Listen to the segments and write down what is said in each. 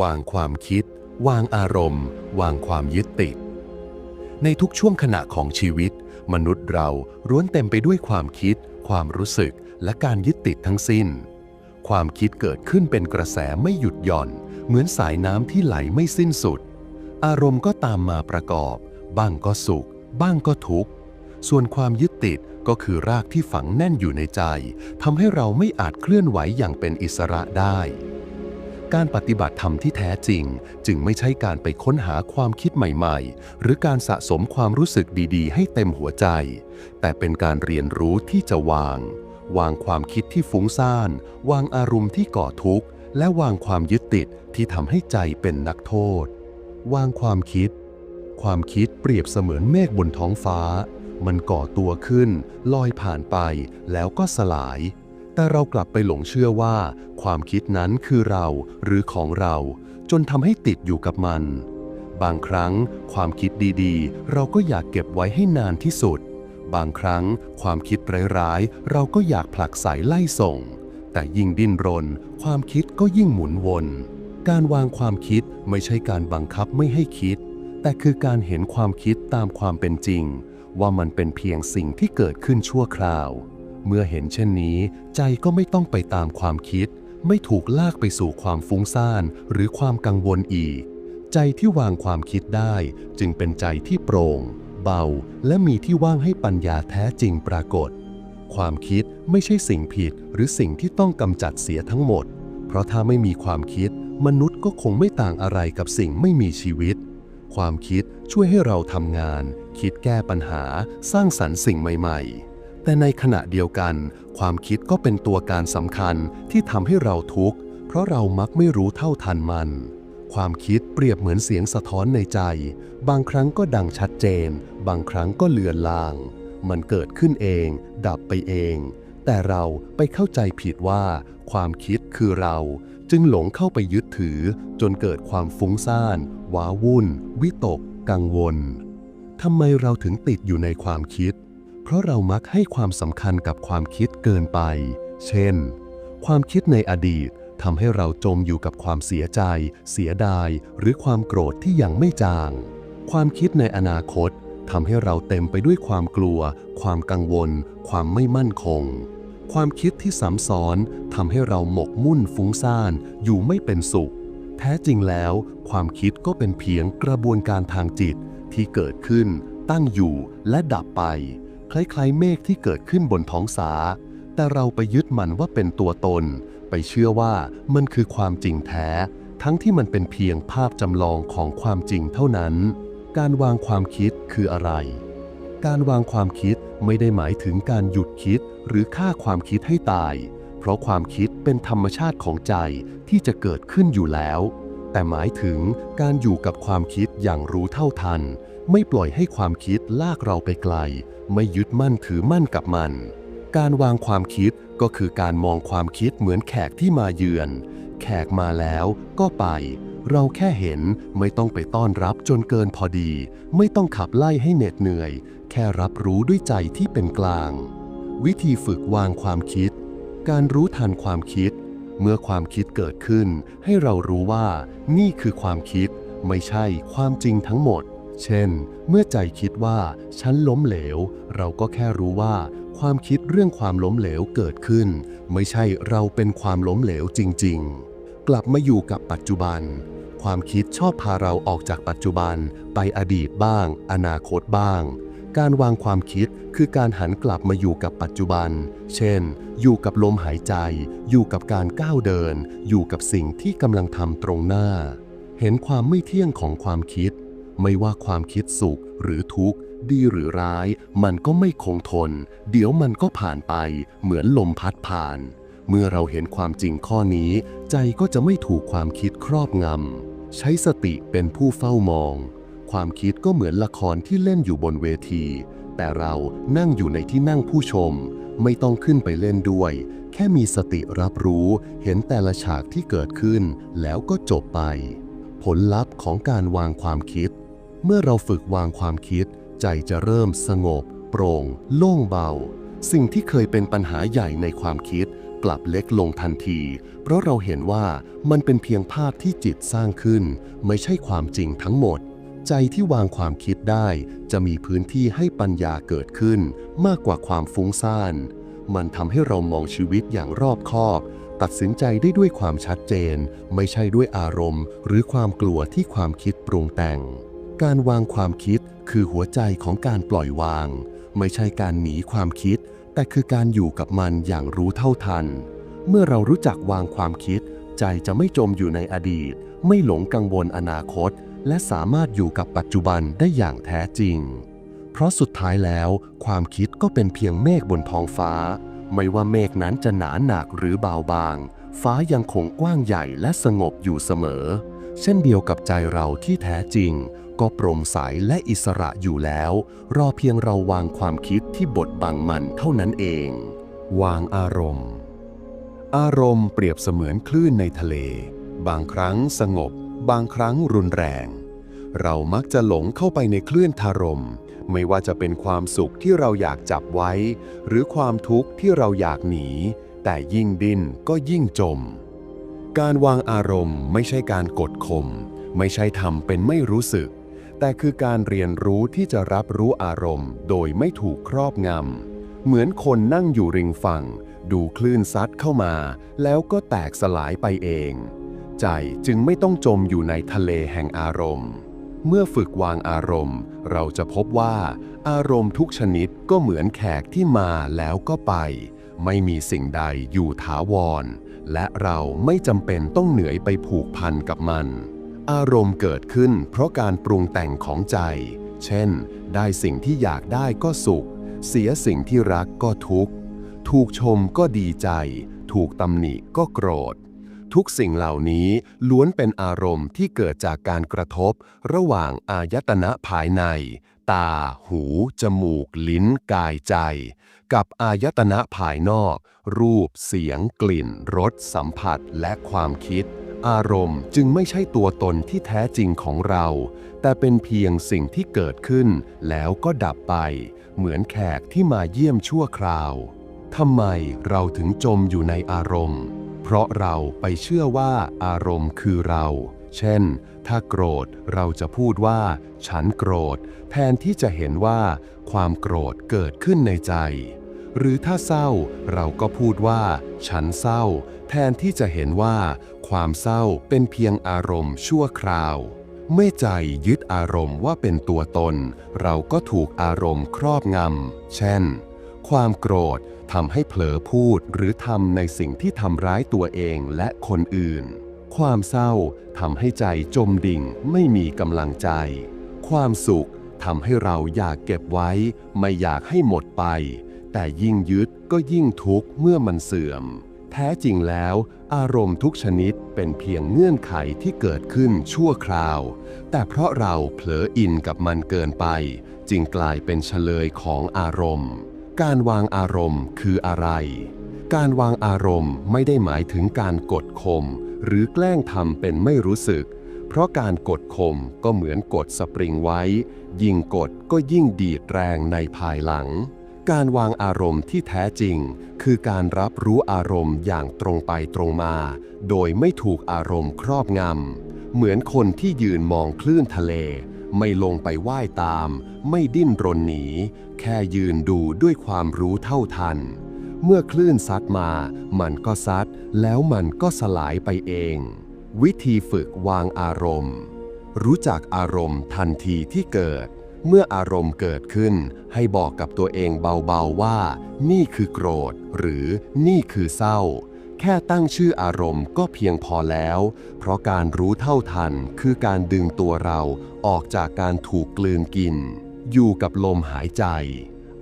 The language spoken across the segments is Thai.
วางความคิด วางอารมณ์ วางความยึดติด ในทุกช่วงขณะของชีวิต มนุษย์เราล้วนเต็มไปด้วยความคิด ความรู้สึก และการยึดติดทั้งสิ้น ความคิดเกิดขึ้นเป็นกระแสไม่หยุดหย่อน เหมือนสายน้ำที่ไหลไม่สิ้นสุด อารมณ์ก็ตามมาประกอบ บ้างก็สุข บ้างก็ทุกข์ส่วนความยึดติดก็คือรากที่ฝังแน่นอยู่ในใจทำให้เราไม่อาจเคลื่อนไหวอย่างเป็นอิสระได้ การปฏิบัติธรรมที่แท้จริง จึงไม่ใช่การไปค้นหาความคิดใหม่ๆ หรือการสะสมความรู้สึกดีๆ ให้เต็มหัวใจ แต่เป็นการเรียนรู้ที่จะวาง วางความคิดที่ฟุ้งซ่าน วางอารมณ์ที่ก่อทุกข์ และวางความยึดติดที่ทำให้ใจเป็นนักโทษ วางความคิด ความคิดเปรียบเสมือนเมฆบนท้องฟ้า มันก่อตัวขึ้น ลอยผ่านไปแล้วก็สลาย แต่เรากลับไปหลงเชื่อว่า ความคิดนั้นคือเราหรือของเรา จนทำให้ติดอยู่กับมัน บางครั้งความคิดดีๆ เราก็อยากเก็บไว้ให้นานที่สุด บางครั้งความคิดร้ายๆ เราก็อยากผลักใสไล่ส่ง แต่ยิ่งดิ้นรน ความคิดก็ยิ่งหมุนวน การวางความคิดไม่ใช่การบังคับไม่ให้คิด แต่คือการเห็นความคิดตามความเป็นจริง ว่ามันเป็นเพียงสิ่งที่เกิดขึ้นชั่วคราว เมื่อเห็นเช่นนี้ ใจก็ไม่ต้องไปตามความคิด ไม่ถูกลากไปสู่ความฟุ้งซ่านหรือความกังวลอีก ใจที่วางความคิดได้ จึงเป็นใจที่โปร่ง เบา และมีที่ว่างให้ปัญญาแท้จริงปรากฏ ความคิดไม่ใช่สิ่งผิดหรือสิ่งที่ต้องกำจัดเสียทั้งหมด เพราะถ้าไม่มีความคิด มนุษย์ก็คงไม่ต่างอะไรกับสิ่งไม่มีชีวิต ความคิดช่วยให้เราทำงาน คิดแก้ปัญหา สร้างสรรค์สิ่งใหม่ ๆ แต่ในขณะเดียวกัน ความคิดก็เป็นตัวการสำคัญที่ทำให้เราทุกข์ เพราะเรามักไม่รู้เท่าทันมัน ความคิดเปรียบเหมือนเสียงสะท้อนในใจ บางครั้งก็ดังชัดเจน บางครั้งก็เลือนลาง มันเกิดขึ้นเอง ดับไปเอง แต่เราไปเข้าใจผิดว่า ความคิดคือเรา จึงหลงเข้าไปยึดถือ จนเกิดความฟุ้งซ่านว้าวุ่น วิตก กังวลทำไมเราถึงติดอยู่ในความคิด เพราะเรามักให้ความสำคัญกับความคิดเกินไป เช่น ความคิดในอดีตทำให้เราจมอยู่กับความเสียใจ เสียดาย หรือความโกรธที่ยังไม่จาง ความคิดในอนาคตทำให้เราเต็มไปด้วยความกลัว ความกังวล ความไม่มั่นคง ความคิดที่ซ้ำซ้อนทำให้เราหมกมุ่นฟุ้งซ่าน อยู่ไม่เป็นสุข แท้จริงแล้ว ความคิดก็เป็นเพียงกระบวนการทางจิตที่เกิดขึ้น ตั้งอยู่และดับไป คล้ายๆ เมฆที่เกิดขึ้นบนท้องสาแต่เราไปยึดมันว่าเป็นตัวตน ไปเชื่อว่ามันคือความจริงแท้ ทั้งที่มันเป็นเพียงภาพจำลองของความจริงเท่านั้น การวางความคิดคืออะไร การวางความคิดไม่ได้หมายถึงการหยุดคิดหรือฆ่าความคิดให้ตาย เพราะความคิดเป็นธรรมชาติของใจที่จะเกิดขึ้นอยู่แล้ว แต่หมายถึงการอยู่กับความคิดอย่างรู้เท่าทัน ไม่ปล่อยให้ความคิดลากเราไปไกล ไม่ยึดมั่นถือมั่นกับมัน การวางความคิดก็คือการมองความคิดเหมือนแขกที่มาเยือน แขกมาแล้วก็ไป เราแค่เห็นไม่ต้องไปต้อนรับจนเกินพอดี ไม่ต้องขับไล่ให้เหน็ดเหนื่อย แค่รับรู้ด้วยใจที่เป็นกลาง วิธีฝึกวางความคิด การรู้ทันความคิด เมื่อความคิดเกิดขึ้น ให้เรารู้ว่า นี่คือความคิด ไม่ใช่ความจริงทั้งหมด เช่น เมื่อใจคิดว่าฉันล้มเหลว เราก็แค่รู้ว่า ความคิดเรื่องความล้มเหลวเกิดขึ้น ไม่ใช่เราเป็นความล้มเหลวจริง ๆ กลับมาอยู่กับปัจจุบัน ความคิดชอบพาเราออกจากปัจจุบันไปอดีตบ้าง อนาคตบ้าง การวางความคิดคือการหันกลับมาอยู่กับปัจจุบัน เช่น อยู่กับลมหายใจ อยู่กับการก้าวเดิน อยู่กับสิ่งที่กำลังทำตรงหน้าเห็นความไม่เที่ยงของความคิด ไม่ว่าความคิดสุขหรือทุกข์ ดีหรือร้าย มันก็ไม่คงทน เดี๋ยวมันก็ผ่านไป เหมือนลมพัดผ่าน เมื่อเราเห็นความจริงข้อนี้ ใจก็จะไม่ถูกความคิดครอบงำ ใช้สติเป็นผู้เฝ้ามอง ความคิดก็เหมือนละครที่เล่นอยู่บนเวที แต่เรานั่งอยู่ในที่นั่งผู้ชม ไม่ต้องขึ้นไปเล่นด้วย แค่มีสติรับรู้ เห็นแต่ละฉากที่เกิดขึ้น แล้วก็จบไปผลลัพธ์ของการวางความคิด เมื่อเราฝึกวางความคิด ใจจะเริ่มสงบ โปร่ง โล่งเบา สิ่งที่เคยเป็นปัญหาใหญ่ในความคิด กลับเล็กลงทันที เพราะเราเห็นว่ามันเป็นเพียงภาพที่จิตสร้างขึ้น ไม่ใช่ความจริงทั้งหมด ใจที่วางความคิดได้ จะมีพื้นที่ให้ปัญญาเกิดขึ้น มากกว่าความฟุ้งซ่าน มันทำให้เรามองชีวิตอย่างรอบคอบตัดสินใจได้ด้วยความชัดเจน ไม่ใช่ด้วยอารมณ์ หรือความกลัวที่ความคิดปรุงแต่ง การวางความคิดคือหัวใจของการปล่อยวาง ไม่ใช่การหนีความคิด แต่คือการอยู่กับมันอย่างรู้เท่าทัน เมื่อเรารู้จักวางความคิด ใจจะไม่จมอยู่ในอดีต ไม่หลงกังวลอนาคต และสามารถอยู่กับปัจจุบันได้อย่างแท้จริง เพราะสุดท้ายแล้ว ความคิดก็เป็นเพียงเมฆบนท้องฟ้า ไม่ว่าเมฆนั้นจะหนาหนักหรือเบาบาง ฟ้ายังคงกว้างใหญ่และสงบอยู่เสมอ เช่นเดียวกับใจเราที่แท้จริง ก็โปร่งใสและอิสระอยู่แล้ว รอเพียงเราวางความคิดที่บดบังมันเท่านั้นเอง วางอารมณ์ อารมณ์เปรียบเสมือนคลื่นในทะเล บางครั้งสงบ บางครั้งรุนแรง เรามักจะหลงเข้าไปในคลื่นทารมไม่ว่าจะเป็นความสุขที่เราอยากจับไว้ หรือความทุกข์ที่เราอยากหนี แต่ยิ่งดิ้นก็ยิ่งจม การวางอารมณ์ไม่ใช่การกดข่มไม่ใช่ทำเป็นไม่รู้สึก แต่คือการเรียนรู้ที่จะรับรู้อารมณ์ โดยไม่ถูกครอบงำ เหมือนคนนั่งอยู่ริมฝั่ง ดูคลื่นซัดเข้ามา แล้วก็แตกสลายไปเอง ใจจึงไม่ต้องจมอยู่ในทะเลแห่งอารมณ์ เมื่อฝึกวางอารมณ์ เราจะพบว่า อารมณ์ทุกชนิดก็เหมือนแขกที่มาแล้วก็ไป ไม่มีสิ่งใดอยู่ถาวร และเราไม่จำเป็นต้องเหนื่อยไปผูกพันกับมัน อารมณ์เกิดขึ้นเพราะการปรุงแต่งของใจ เช่น ได้สิ่งที่อยากได้ก็สุข เสียสิ่งที่รักก็ทุกข์ ถูกชมก็ดีใจ ถูกตำหนิก็โกรธ ทุกสิ่งเหล่านี้ล้วนเป็นอารมณ์ที่เกิดจากการกระทบ ระหว่างอายตนะภายใน ตา หู จมูก ลิ้น กายใจ กับอายตนะภายนอก รูป เสียง กลิ่น รส สัมผัส และความคิด อารมณ์จึงไม่ใช่ตัวตนที่แท้จริงของเรา แต่เป็นเพียงสิ่งที่เกิดขึ้น แล้วก็ดับไป เหมือนแขกที่มาเยี่ยมชั่วคราวทำไมเราถึงจมอยู่ในอารมณ์ เพราะเราไปเชื่อว่าอารมณ์คือเรา เช่น ถ้าโกรธเราจะพูดว่า ฉันโกรธ แทนที่จะเห็นว่า ความโกรธเกิดขึ้นในใจ หรือถ้าเศร้าเราก็พูดว่า ฉันเศร้า แทนที่จะเห็นว่า ความเศร้าเป็นเพียงอารมณ์ชั่วคราว เมื่อใจยึดอารมณ์ว่าเป็นตัวตน เราก็ถูกอารมณ์ครอบงำ เช่น ความโกรธทำให้เผลอพูดหรือทำในสิ่งที่ทำร้ายตัวเองและคนอื่น ความเศร้าทำให้ใจจมดิ่งไม่มีกำลังใจ ความสุขทำให้เราอยากเก็บไว้ ไม่อยากให้หมดไป แต่ยิ่งยึดก็ยิ่งทุกข์เมื่อมันเสื่อม แท้จริงแล้ว อารมณ์ทุกชนิดเป็นเพียงเงื่อนไขที่เกิดขึ้นชั่วคราว แต่เพราะเราเผลออินกับมันเกินไป จึงกลายเป็นเฉลยของอารมณ์ การวางอารมณ์คืออะไร การวางอารมณ์ไม่ได้หมายถึงการกดข่มหรือแกล้งทำเป็นไม่รู้สึก เพราะการกดข่มก็เหมือนกดสปริงไว้ ยิ่งกดก็ยิ่งดีดแรงในภายหลัง การวางอารมณ์ที่แท้จริง คือการรับรู้อารมณ์อย่างตรงไปตรงมา โดยไม่ถูกอารมณ์ครอบงำ เหมือนคนที่ยืนมองคลื่นทะเล ไม่ลงไปว่ายตาม ไม่ดิ้นรนหนี แค่ยืนดูด้วยความรู้เท่าทัน เมื่อคลื่นซัดมา มันก็ซัด แล้วมันก็สลายไปเอง วิธีฝึกวางอารมณ์ รู้จักอารมณ์ทันทีที่เกิด เมื่ออารมณ์เกิดขึ้น ให้บอกกับตัวเองเบาๆว่า นี่คือโกรธ หรือนี่คือเศร้า แค่ตั้งชื่ออารมณ์ก็เพียงพอแล้ว เพราะการรู้เท่าทันคือการดึงตัวเราออกจากการถูกกลืนกิน อยู่กับลมหายใจ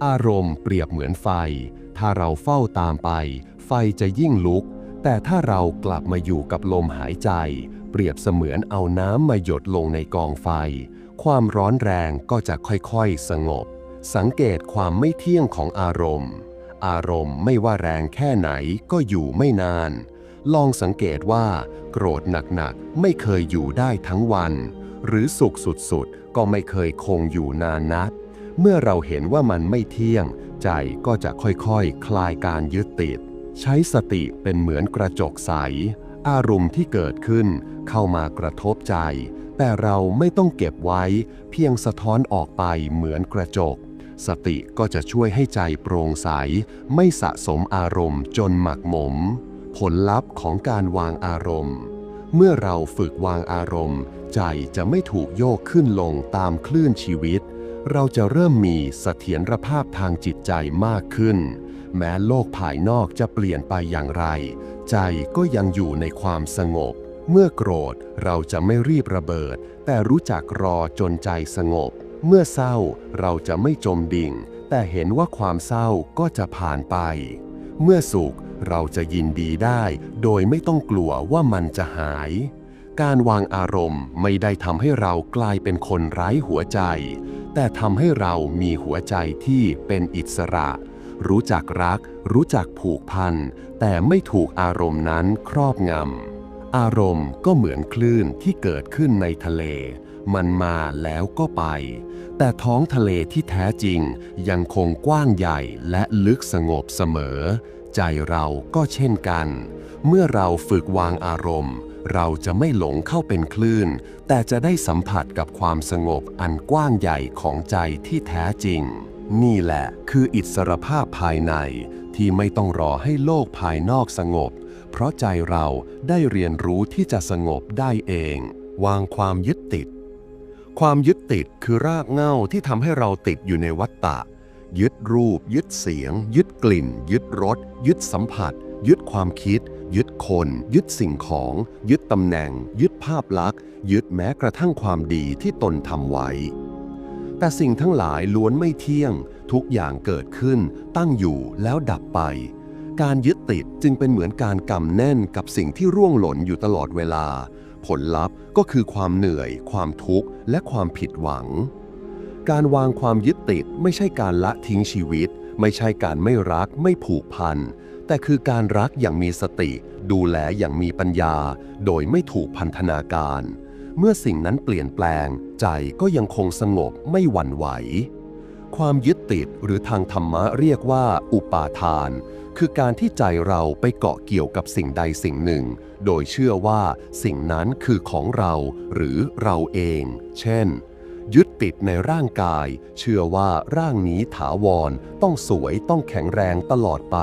อารมณ์เปรียบเหมือนไฟ ถ้าเราเฝ้าตามไป ไฟจะยิ่งลุก แต่ถ้าเรากลับมาอยู่กับลมหายใจ เปรียบเสมือนเอาน้ำมาหยดลงในกองไฟ ความร้อนแรงก็จะค่อยๆ สงบ สังเกตความไม่เที่ยงของอารมณ์ อารมณ์ไม่ว่าแรงแค่ไหนก็อยู่ไม่นาน ลองสังเกตว่า โกรธหนักๆ ไม่เคยอยู่ได้ทั้งวัน หรือสุขสุดๆ ก็ไม่เคยคงอยู่นานนัก เมื่อเราเห็นว่ามันไม่เที่ยง ใจก็จะค่อยๆคลายการยึดติด ใช้สติเป็นเหมือนกระจกใส อารมณ์ที่เกิดขึ้น เข้ามากระทบใจ แต่เราไม่ต้องเก็บไว้เพียงสะท้อนออกไปเหมือนกระจก สติก็จะช่วยให้ใจโปร่งใส ไม่สะสมอารมณ์จนหมักหมม ผลลัพธ์ของการวางอารมณ์ เมื่อเราฝึกวางอารมณ์ ใจจะไม่ถูกโยกขึ้นลงตามคลื่นชีวิต เราจะเริ่มมีเสถียรภาพทางจิตใจมากขึ้น แม้โลกภายนอกจะเปลี่ยนไปอย่างไร ใจก็ยังอยู่ในความสงบ เมื่อโกรธเราจะไม่รีบระเบิด แต่รู้จักรอจนใจสงบ เมื่อเศร้าเราจะไม่จมดิ่ง แต่เห็นว่าความเศร้าก็จะผ่านไป เมื่อสุขเราจะยินดีได้ โดยไม่ต้องกลัวว่ามันจะหาย การวางอารมณ์ไม่ได้ทำให้เรากลายเป็นคนไร้หัวใจ แต่ทำให้เรามีหัวใจที่เป็นอิสระ รู้จักรัก รู้จักผูกพัน แต่ไม่ถูกอารมณ์นั้นครอบงำ อารมณ์ก็เหมือนคลื่นที่เกิดขึ้นในทะเล มันมาแล้วก็ไป แต่ท้องทะเลที่แท้จริงยังคงกว้างใหญ่และลึกสงบเสมอ ใจเราก็เช่นกัน เมื่อเราฝึกวางอารมณ์ เราจะไม่หลงเข้าเป็นคลื่น แต่จะได้สัมผัสกับความสงบอันกว้างใหญ่ของใจที่แท้จริง นี่แหละคืออิสรภาพภายในที่ไม่ต้องรอให้โลกภายนอกสงบ เพราะใจเราได้เรียนรู้ที่จะสงบได้เอง วางความยึดติด ความยึดติดคือรากเหง้าที่ทำให้เราติดอยู่ในวัฏฏะ ยึดรูป ยึดเสียง ยึดกลิ่น ยึดรส ยึดสัมผัส ยึดความคิด ยึดคน ยึดสิ่งของ ยึดตำแหน่ง ยึดภาพลักษณ์ ยึดแม้กระทั่งความดีที่ตนทำไว้ แต่สิ่งทั้งหลายล้วนไม่เที่ยง ทุกอย่างเกิดขึ้น ตั้งอยู่แล้วดับไป การยึดติดจึงเป็นเหมือนการกำแน่นกับสิ่งที่ร่วงหล่นอยู่ตลอดเวลา ผลลัพธ์ก็คือความเหนื่อย ความทุกข์ และความผิดหวัง การวางความยึดติดไม่ใช่การละทิ้งชีวิต ไม่ใช่การไม่รักไม่ผูกพัน แต่คือการรักอย่างมีสติ ดูแลอย่างมีปัญญา โดยไม่ถูกพันธนาการ เมื่อสิ่งนั้นเปลี่ยนแปลง ใจก็ยังคงสงบไม่หวั่นไหวความยึดติดหรือทางธรรมะเรียกว่า อุปาทาน คือการที่ใจเราไปเกาะเกี่ยวกับสิ่งใดสิ่งหนึ่ง โดยเชื่อว่าสิ่งนั้นคือของเราหรือเราเอง เช่น ยึดติดในร่างกาย เชื่อว่าร่างนี้ถาวร ต้องสวยต้องแข็งแรงตลอดไป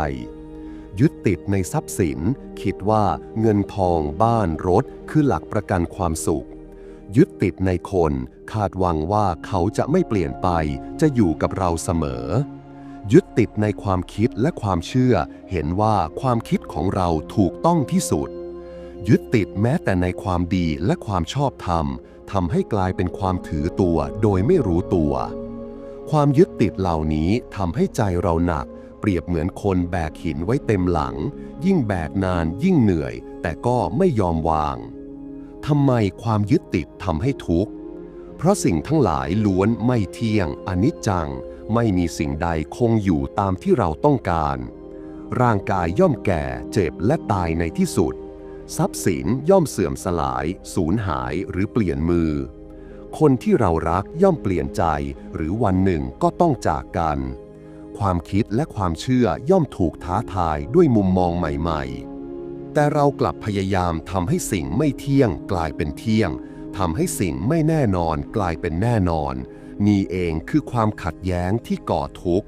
ยึดติดในทรัพย์สิน คิดว่าเงินทองบ้านรถ คือหลักประกันความสุข ยึดติดในคน คาดหวังว่าเขาจะไม่เปลี่ยนไป จะอยู่กับเราเสมอ ยึดติดในความคิดและความเชื่อ เห็นว่าความคิดของเราถูกต้องที่สุด ยึดติดแม้แต่ในความดีและความชอบธรรมทำให้กลายเป็นความถือตัวโดยไม่รู้ตัว ความยึดติดเหล่านี้ทำให้ใจเราหนัก เปรียบเหมือนคนแบกหินไว้เต็มหลัง ยิ่งแบกนานยิ่งเหนื่อย แต่ก็ไม่ยอมวางทำไมความยึดติดทำให้ทุกข์ เพราะสิ่งทั้งหลายล้วนไม่เที่ยงอนิจจัง ไม่มีสิ่งใดคงอยู่ตามที่เราต้องการ ร่างกายย่อมแก่เจ็บและตายในที่สุด ทรัพย์สินย่อมเสื่อมสลาย สูญหายหรือเปลี่ยนมือ คนที่เรารักย่อมเปลี่ยนใจ หรือวันหนึ่งก็ต้องจากกัน ความคิดและความเชื่อย่อมถูกท้าทายด้วยมุมมองใหม่ ๆ แต่เรากลับพยายามทำให้สิ่งไม่เที่ยงกลายเป็นเที่ยงทำให้สิ่งไม่แน่นอนกลายเป็นแน่นอน นี่เองคือความขัดแย้งที่ก่อทุกข์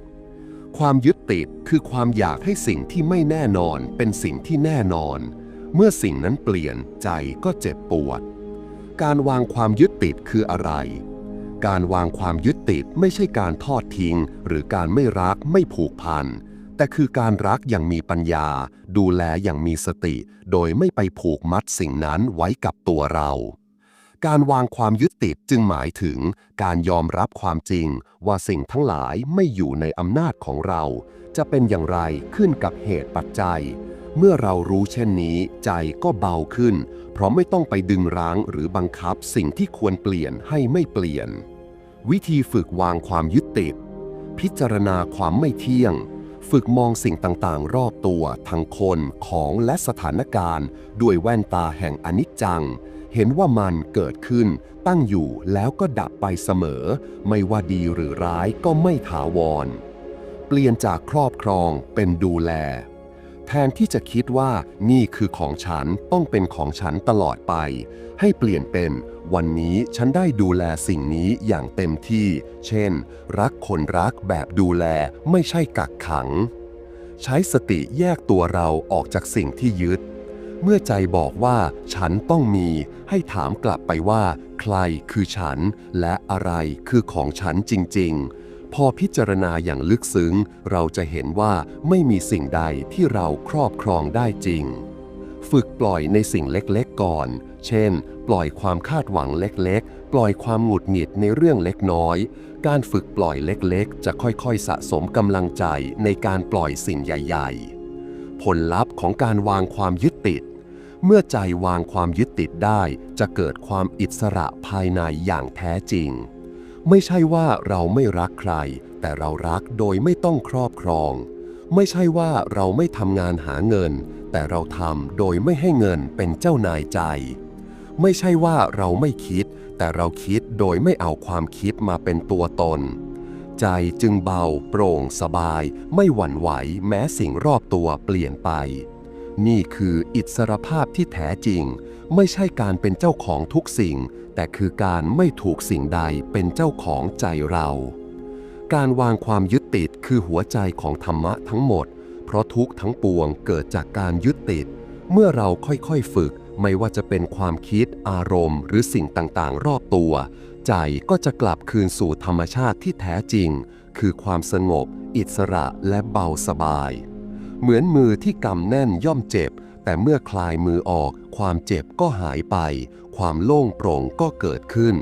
ความยึดติดคือความอยากให้สิ่งที่ไม่แน่นอนเป็นสิ่งที่แน่นอน เมื่อสิ่งนั้นเปลี่ยนใจก็เจ็บปวด การวางความยึดติดคืออะไร การวางความยึดติดไม่ใช่การทอดทิ้ง หรือการไม่รักไม่ผูกพัน แต่คือการรักอย่างมีปัญญา ดูแลอย่างมีสติ โดยไม่ไปผูกมัดสิ่งนั้นไว้กับตัวเรา การวางความยึดติดจึงหมายถึงการยอมรับความจริง ว่าสิ่งทั้งหลายไม่อยู่ในอำนาจของเรา จะเป็นอย่างไรขึ้นกับเหตุปัจจัย เมื่อเรารู้เช่นนี้ ใจก็เบาขึ้น เพราะไม่ต้องไปดึงรั้งหรือบังคับสิ่งที่ควรเปลี่ยนให้ไม่เปลี่ยน วิธีฝึกวางความยึดติด พิจารณาความไม่เที่ยง ฝึกมองสิ่งต่างๆ รอบตัวทั้งคนของและสถานการณ์ ด้วยแว่นตาแห่งอนิจจัง เห็นว่ามันเกิดขึ้น ตั้งอยู่แล้วก็ดับไปเสมอ ไม่ว่าดีหรือร้ายก็ไม่ถาวร เปลี่ยนจากครอบครองเป็นดูแล แทนที่จะคิดว่านี่คือของฉันต้องเป็นของฉันตลอดไป ให้เปลี่ยนเป็นวันนี้ฉันได้ดูแลสิ่งนี้อย่างเต็มที่ เช่น รักคนรักแบบดูแลไม่ใช่กักขัง ใช้สติแยกตัวเราออกจากสิ่งที่ยึด เมื่อใจบอกว่าฉันต้องมี ให้ถามกลับไปว่า ใครคือฉัน และอะไรคือของฉันจริง ๆ พอพิจารณาอย่างลึกซึ้ง เราจะเห็นว่าไม่มีสิ่งใดที่เราครอบครองได้จริง ฝึกปล่อยในสิ่งเล็กๆก่อน เช่น ปล่อยความคาดหวังเล็กๆ ปล่อยความหงุดหงิดในเรื่องเล็กน้อย การฝึกปล่อยเล็กๆ จะค่อยๆ สะสมกำลังใจในการปล่อยสิ่งใหญ่ ๆ ลลัพธ์ของการวางความยึดติด เมื่อใจวางความยึดติดได้จะเกิดความอิสระภายในอย่างแท้จริง ไม่ใช่ว่าเราไม่รักใคร แต่เรารักโดยไม่ต้องครอบครอง ไม่ใช่ว่าเราไม่ทำงานหาเงิน แต่เราทำโดยไม่ให้เงินเป็นเจ้านายใจ ไม่ใช่ว่าเราไม่คิด แต่เราคิดโดยไม่เอาความคิดมาเป็นตัวตน ใจจึงเบา โปร่งสบาย ไม่หวั่นไหวแม้สิ่งรอบตัวเปลี่ยนไป นี่คืออิสรภาพที่แท้จริง ไม่ใช่การเป็นเจ้าของทุกสิ่ง แต่คือการไม่ถูกสิ่งใดเป็นเจ้าของใจเรา การวางความยึดติดคือหัวใจของธรรมะทั้งหมด เพราะทุกทั้งปวงเกิดจากการยึดติด เมื่อเราค่อยๆฝึกไม่ว่าจะเป็นความคิด อารมณ์ หรือสิ่งต่างๆ รอบตัว ใจก็จะกลับคืนสู่ธรรมชาติที่แท้จริง คือความสงบ อิสระและเบาสบาย เหมือนมือที่กำแน่นย่อมเจ็บ แต่เมื่อคลายมือออก ความเจ็บก็หายไป ความโล่งโปร่งก็เกิดขึ้น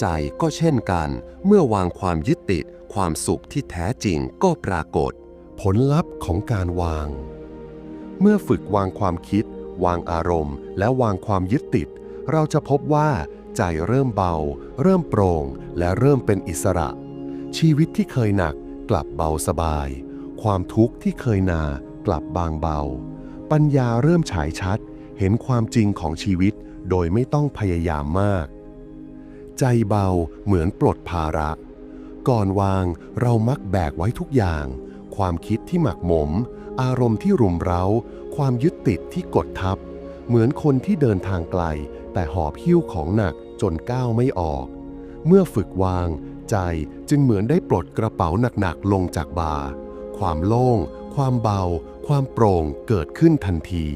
ใจก็เช่นกัน เมื่อวางความยึดติด ความสุขที่แท้จริงก็ปรากฏ ผลลัพธ์ของการวาง เมื่อฝึกวางความคิด วางอารมณ์ และวางความยึดติด เราจะพบว่า ใจเริ่มเบา เริ่มโปร่ง และเริ่มเป็นอิสระ ชีวิตที่เคยหนักกลับเบาสบาย ความทุกข์ที่เคยหนากลับบางเบา ปัญญาเริ่มฉายชัด เห็นความจริงของชีวิตโดยไม่ต้องพยายามมาก ใจเบาเหมือนปลดภาระ ก่อนวางเรามักแบกไว้ทุกอย่าง ความคิดที่หมักหมม อารมณ์ที่รุมเร้า ความยึดติดที่กดทับ เหมือนคนที่เดินทางไกล แต่หอบหิ้วของหนัก จนก้าวไม่ออก เมื่อฝึกวาง ใจจึงเหมือนได้ปลดกระเป๋าหนักๆลงจากบ่า ความโล่ง ความเบา ความโปร่งเกิดขึ้นทันที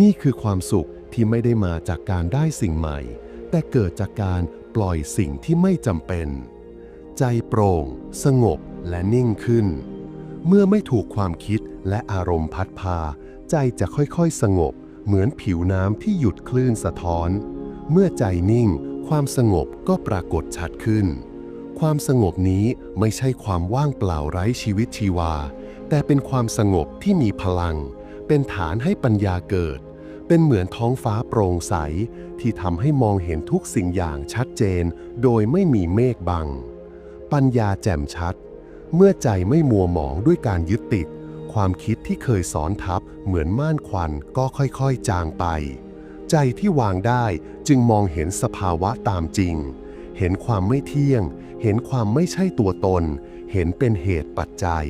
นี่คือความสุขที่ไม่ได้มาจากการได้สิ่งใหม่ แต่เกิดจากการปล่อยสิ่งที่ไม่จำเป็น ใจโปร่ง สงบและนิ่งขึ้น เมื่อไม่ถูกความคิดและอารมณ์พัดพา ใจจะค่อยๆสงบ เหมือนผิวน้ำที่หยุดคลื่นสะท้อน เมื่อใจนิ่ง ความสงบก็ปรากฏชัดขึ้น ความสงบนี้ไม่ใช่ความว่างเปล่าไร้ชีวิตชีวา แต่เป็นความสงบที่มีพลัง เป็นฐานให้ปัญญาเกิด เป็นเหมือนท้องฟ้าโปร่งใส ที่ทำให้มองเห็นทุกสิ่งอย่างชัดเจน โดยไม่มีเมฆบัง ปัญญาแจ่มชัด เมื่อใจไม่มัวหมองด้วยการยึดติด ความคิดที่เคยสอนทับเหมือนม่านควันก็ค่อยๆ จางไป ใจที่วางได้จึงมองเห็นสภาวะตามจริง เห็นความไม่เที่ยง เห็นความไม่ใช่ตัวตน เห็นเป็นเหตุปัจจัย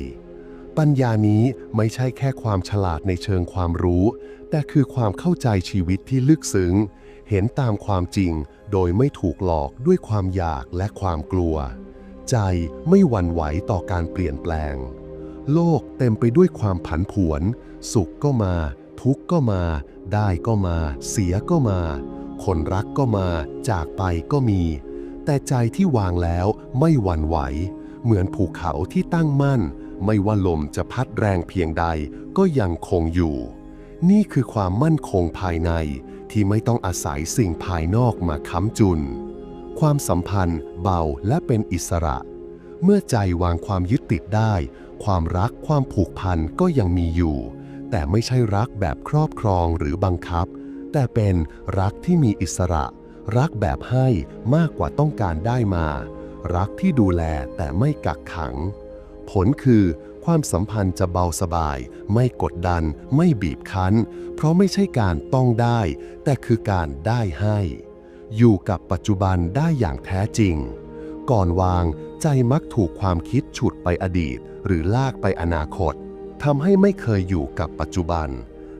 ปัญญานี้ไม่ใช่แค่ความฉลาดในเชิงความรู้ แต่คือความเข้าใจชีวิตที่ลึกซึ้ง เห็นตามความจริงโดยไม่ถูกหลอกด้วยความอยากและความกลัว ใจไม่หวั่นไหวต่อการเปลี่ยนแปลง โลกเต็มไปด้วยความผันผวน สุขก็มา ทุกข์ก็มา ได้ก็มา เสียก็มา คนรักก็มา จากไปก็มี แต่ใจที่วางแล้วไม่หวั่นไหว เหมือนภูเขาที่ตั้งมั่น ไม่ว่าลมจะพัดแรงเพียงใดก็ยังคงอยู่ นี่คือความมั่นคงภายในที่ไม่ต้องอาศัยสิ่งภายนอกมาค้ำจุน ความสัมพันธ์เบาและเป็นอิสระ เมื่อใจวางความยึดติดได้ ความรักความผูกพันก็ยังมีอยู่ แต่ไม่ใช่รักแบบครอบครองหรือบังคับ แต่เป็นรักที่มีอิสระ รักแบบให้มากกว่าต้องการได้มา รักที่ดูแลแต่ไม่กักขัง ผลคือความสัมพันธ์จะเบาสบาย ไม่กดดัน ไม่บีบคั้น เพราะไม่ใช่การต้องได้ แต่คือการได้ให้ อยู่กับปัจจุบันได้อย่างแท้จริง ก่อนวางใจมักถูกความคิดฉุดไปอดีต หรือลากไปอนาคต ทำให้ไม่เคยอยู่กับปัจจุบัน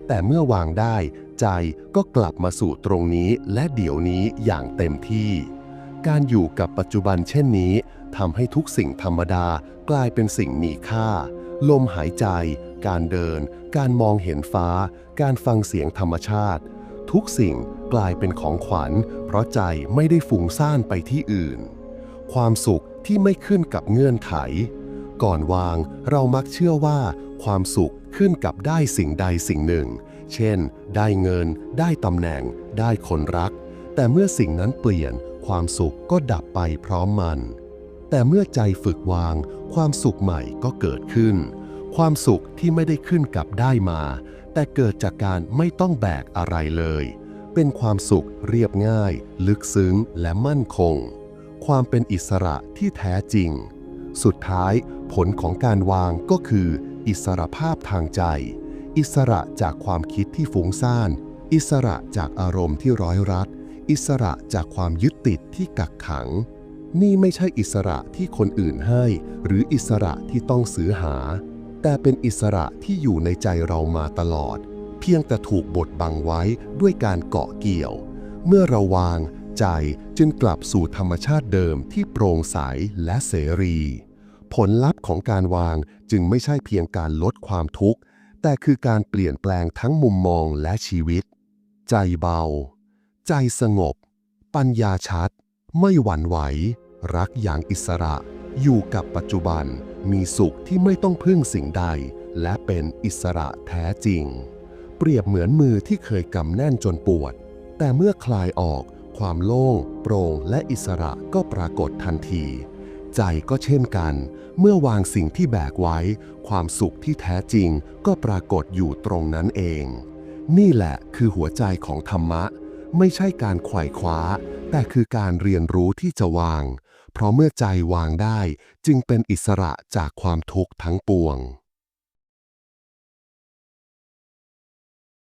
แต่เมื่อวางได้ใจก็กลับมาสู่ตรงนี้และเดี๋ยวนี้อย่างเต็มที่ การอยู่กับปัจจุบันเช่นนี้ทำให้ทุกสิ่งธรรมดากลายเป็นสิ่งมีค่า ลมหายใจ การเดิน การมองเห็นฟ้า การฟังเสียงธรรมชาติ ทุกสิ่งกลายเป็นของขวัญ เพราะใจไม่ได้ฟุ้งซ่านไปที่อื่น ความสุขที่ไม่ขึ้นกับเงื่อนไข ก่อนวาง เรามักเชื่อว่า ความสุขขึ้นกับได้สิ่งใดสิ่งหนึ่ง เช่น ได้เงิน ได้ตำแหน่ง ได้คนรัก แต่เมื่อสิ่งนั้นเปลี่ยน ความสุขก็ดับไปพร้อมมัน แต่เมื่อใจฝึกวาง ความสุขใหม่ก็เกิดขึ้น ความสุขที่ไม่ได้ขึ้นกับได้มา แต่เกิดจากการไม่ต้องแบกอะไรเลย เป็นความสุขเรียบง่าย ลึกซึ้งและมั่นคง ความเป็นอิสระที่แท้จริง สุดท้ายผลของการวางก็คือ อิสระภาพทางใจ อิสระจากความคิดที่ฟุ้งซ่าน อิสระจากอารมณ์ที่ร้อยรัด อิสระจากความยึดติดที่กักขัง นี่ไม่ใช่อิสระที่คนอื่นให้ หรืออิสระที่ต้องซื้อหา แต่เป็นอิสระที่อยู่ในใจเรามาตลอด เพียงแต่ถูกบดบังไว้ด้วยการเกาะเกี่ยว เมื่อเราวาง ใจจึงกลับสู่ธรรมชาติเดิมที่โปร่งใสและเสรี ผลลัพธ์ของการวางจึงไม่ใช่เพียงการลดความทุกข์ แต่คือการเปลี่ยนแปลงทั้งมุมมองและชีวิต ใจเบา ใจสงบ ปัญญาชัด ไม่หวั่นไหว รักอย่างอิสระ อยู่กับปัจจุบัน มีสุขที่ไม่ต้องพึ่งสิ่งใด และเป็นอิสระแท้จริง เปรียบเหมือนมือที่เคยกำแน่นจนปวด แต่เมื่อคลายออก ความโล่ง โปร่งและอิสระก็ปรากฏทันที ใจก็เช่นกัน เมื่อวางสิ่งที่แบกไว้ ความสุขที่แท้จริงก็ปรากฏอยู่ตรงนั้นเอง นี่แหละคือหัวใจของธรรมะ ไม่ใช่การไขว่คว้า แต่คือการเรียนรู้ที่จะวาง เพราะเมื่อใจวางได้จึงเป็นอิสระจากความทุกข์ทั้งปวง